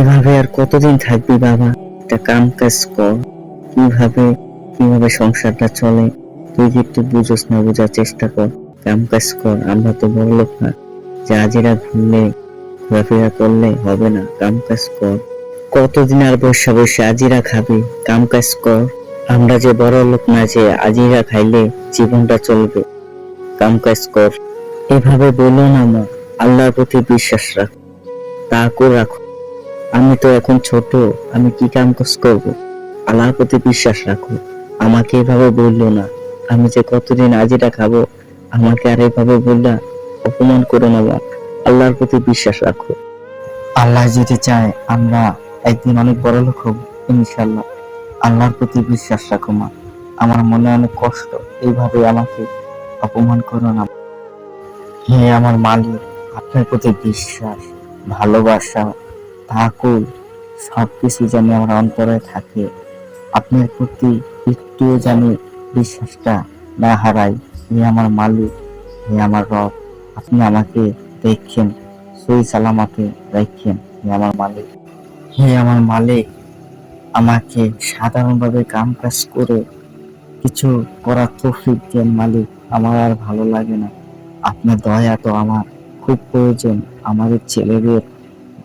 এভাবে আর কতদিন থাকবি বাবা? একটা কাম কাজ কর। কীভাবে কীভাবে সংসারটা চলে, তুই কি একটু বুঝোস না, বোঝার চেষ্টা কর। কাম কাজ কর, আমরা তো বড় লোক না। যে আজিরা ঘুরলে ঘোরাফেরা করলে হবে না। কাম কাজ কর। কতদিন আর বসে বসে আজিরা খাবি? কাম কাজ কর। আমরা যে বড় লোক না, যে আজিরা খাইলে জীবনটা চলবে। কাম কাজ কর। এভাবে বলো না মা। আল্লাহর প্রতি বিশ্বাস রাখ। তা করে রাখো। আমি তো এখন ছোট, আমি কি কাম কাজ করব? আল্লাহর প্রতি বিশ্বাস রাখো। আমাকে এভাবে বলল না। আমি যে কতদিন আজিরা খাব, আমাকে আর এভাবে বললা অপমান করো না আল্লাহর প্রতি বিশ্বাস রাখো। আল্লাহ যদি চায়, আমরা একদিন অনেক বড় লোক হব ইনশাল্লাহ আল্লাহর প্রতি বিশ্বাস রাখো মা। আমার মনে অনেক কষ্ট, এইভাবে আমাকে অপমান করো না। হে আমার মালিক, আপনার প্রতি বিশ্বাস, ভালোবাসা তাকুল সবকিছু যেন আমার অন্তরে থাকে। আপনার প্রতি একটুও যেন বিশ্বাসটা না হারাই। হে আমার মালিক, হে আমার রব, আপনি আমাকে দেখছেন সই সালামাতে রাখছেন হে আমার মালিক। হে আমার মালিক, আমাকে সাধারণভাবে কাম কাজ করে কিছু করার তৌফিক দেন মালিক। আমার আর ভালো লাগে না। আপনার দয়া তো আমার, খুব প্রয়োজন। আমাদের ছেলেদের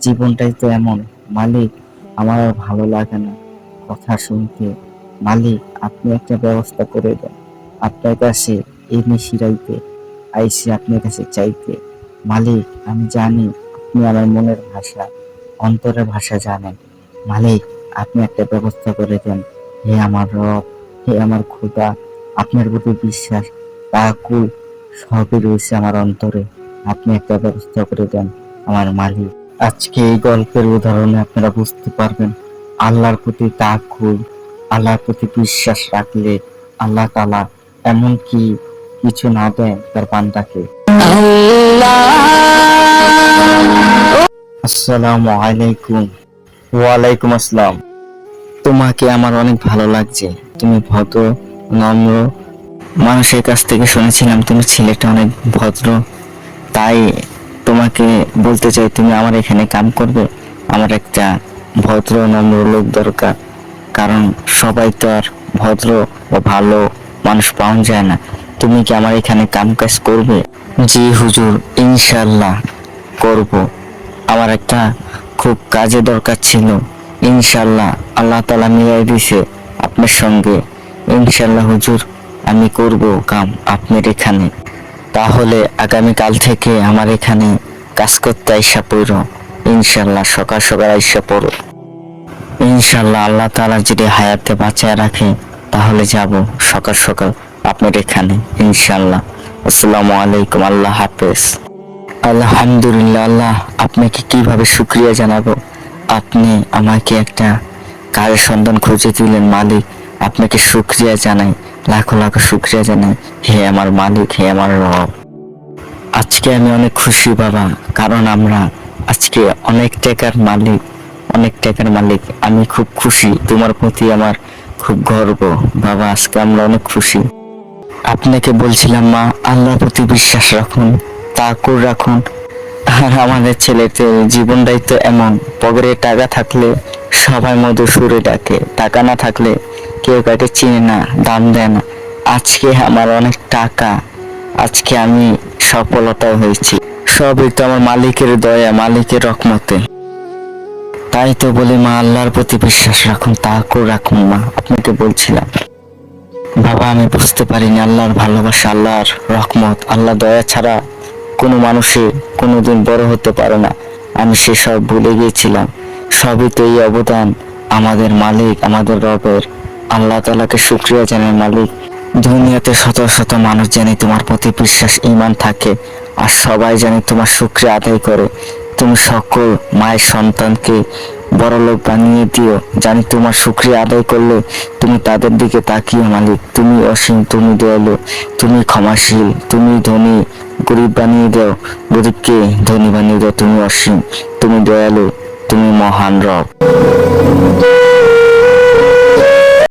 জীবনটাই তো এমন। মালিক আমার আর ভালো লাগে না কথা শুনতে। মালিক, আপনি একটা ব্যবস্থা করে দেন। আপনার কাছে এই মিশিরাইতে আইসি আপনার কাছে চাইতে। মালিক, আমি জানি আপনি আমার মনের ভাষা, অন্তরের ভাষা জানেন। মালিক, আপনি একটা ব্যবস্থা করে দেন। হে আমার রব, হে আমার খোদা, আপনার প্রতি বিশ্বাস, তাকুল, সবই রয়েছে আমার অন্তরে। আপনি একটা ব্যবস্থা করে দেন আমার মালিক। আজকে এই গল্পের উদাহরণে আপনারা বুঝতে পারবেন, আল্লাহর প্রতি তাকুল আল্লাহর প্রতি বিশ্বাস রাখলে আল্লাহ তালা এমন কি কিছু না দেয় তার বান্দাকে। আসসালামু আলাইকুম। ওয়ালাইকুম আসসালাম। তোমাকে আমার অনেক ভালো লাগছে। তুমি ভদ্র, নম্র মানুষের কাছ থেকে শুনেছিলাম তুমি ছেলেটা অনেক ভদ্র। তাই তোমাকে বলতে চাই, তুমি আমার এখানে কাম করবে? আমার একটা ভদ্র, নম্র লোক দরকার। কারণ সবাই তো আর ভদ্র ও ভালো মানুষ পাওয়া যায় না। তুমি কি আমার এখানে কাম কাজ করবে? জি হুজুর ইনশাল্লাহ করব। আমার একটা খুব কাজে দরকার ছিল। ইনশাল্লাহ আল্লাহ তালা মিলাই দিছে আপনার সঙ্গে। ইনশাল্লাহ হুজুর, আমি করব কাম আপনার এখানে। তাহলে আগামীকাল থেকে আমার এখানে কাজ করতে আইসা পড়ো। ইনশাল্লাহ সকাল সকাল আইসা পড়ো। ইনশাল্লাহ আল্লাহ তালা যদি হায়াতে বাঁচায় রাখে, তাহলে যাব সকাল সকাল আপনার এখানে, ইনশাল্লাহ। আসসালামু আলাইকুম, আল্লাহ হাফেজ। আলহামদুলিল্লাহ, আল্লাহ আপনাকে কীভাবে শুক্রিয়া জানাব? আপনি আমাকে একটা কাজের সন্ধান খুঁজে দিলেন, মালিক। আপনাকে শুক্রিয়া জানাই। লাখো লাখো শুক্রিয়া জানাই। হে আমার মালিক, হে আমার রব। আজকে আমি অনেক খুশি বাবা, কারণ আমরা আজকে অনেক টাকার মালিক, অনেক টাকার মালিক। আমি খুব খুশি, তোমার প্রতি আমার খুব গর্ব। বাবা, আজকে আমরা অনেক খুশি। আপনাকে বলছিলাম, মা, আল্লাহর প্রতি বিশ্বাস রাখুন, তাকুর রাখুন। আর আমাদের ছেলেতে জীবনটাই তো এমন, পকেটে টাকা থাকলে সবাই মধু সুরে ডাকে, টাকা না থাকলে কেউ কাকে চিনে না, দাম দেয় না। আজকে আমার অনেক টাকা, আজকে আমি সফলতা হয়েছি। সবই তো আমার মালিকের দয়া, মালিকের রকমতে তাই তো বলি মা, আল্লাহর প্রতি বিশ্বাস রাখুন, তাকুর রাখুন মা, আপনাকে বলছিলাম। বাবা, আমি বুঝতে পারিনি, আল্লাহর ভালোবাসা, আল্লাহর রকমত আল্লাহ দয়া ছাড়া কোনো মানুষের কোনোদিন বড় হতে পারে না। আমি সেসব ভুলে গিয়েছিলাম। সবই তো এই অবদান আমাদের মালিক, আমাদের রবের। আল্লাহ তালাকে শুক্রিয়া জানাই মালিক। দুনিয়াতে শত শত মানুষ জানি তোমার প্রতি বিশ্বাস ইমান থাকে, আর সবাই জানি তোমার শুক্রিয়া আদায় করে। তুমি সকল মায়ের সন্তানকে বড় লোক বানিয়ে দিও, জানি তোমার শুক্রিয়া আদায় করলে তুমি তাদের দিকে তাকিয়ে, মালিক। তুমি অসীম, তুমি দয়ালু, তুমি ক্ষমাশীল, তুমি ধনী, গরিব বানিয়ে দাও। গরিবকে ধনী বানিয়ে দাও, তুমি অসীম, তুমি দয়ালু, তুমি মহান রব।